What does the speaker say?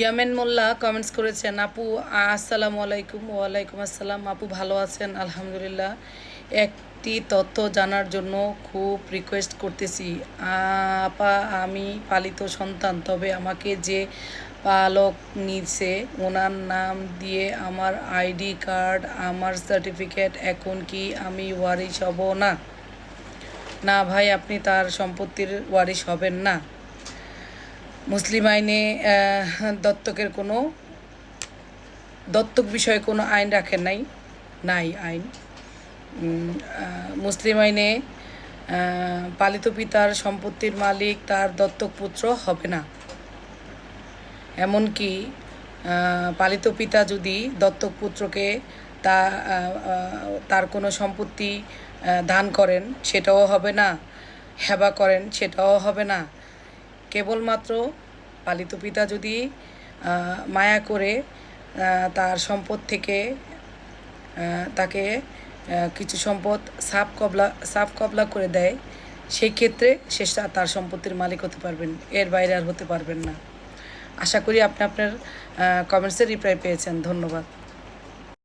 ইয়ামেন মোল্লা comments করেছেন, আপু, আসসালামু আলাইকুম, ওয়ালাইকুম আসসালাম। আপু, ভালো আছেন? আলহামদুলিল্লাহ। একটি তথ্য জানার জন্য খুব রিকোয়েস্ট করতেছি। আপা, আমি পালিত সন্তান, তবে আমাকে যে পালক নিছে, ওনার নাম দিয়ে আমার আইডি কার্ড, আমার সার্টিফিকেট এখন কি আমি ওয়ারিশ হব না? না ভাই, আপনি তার সম্পত্তির ওয়ারিশ হবেন না। মুসলিম আইনে দত্তকের কোনো, দত্তক বিষয়ে কোনো আইন রাখেন নাই নাই আইন। মুসলিম আইনে পালিত পিতার সম্পত্তির মালিক তার দত্তক পুত্র হবে না। এমনকি পালিত পিতা যদি দত্তক পুত্রকে তা তার কোনো সম্পত্তি দান করেন, সেটাও হবে না, হেবা করেন, সেটাও হবে না। কেবলমাত্র পালিত পিতা যদি মায়া করে তার সম্পদ থেকে তাকে কিছু সম্পদ সাফ কবলা সাফ কবলা করে দেয়, সেই ক্ষেত্রে সে তার সম্পত্তির মালিক হতে পারবেন, এর বাইরে আর হতে পারবেন না। আশা করি আপনি আপনার কমেন্টসের রিপ্লাই পেয়েছেন, ধন্যবাদ।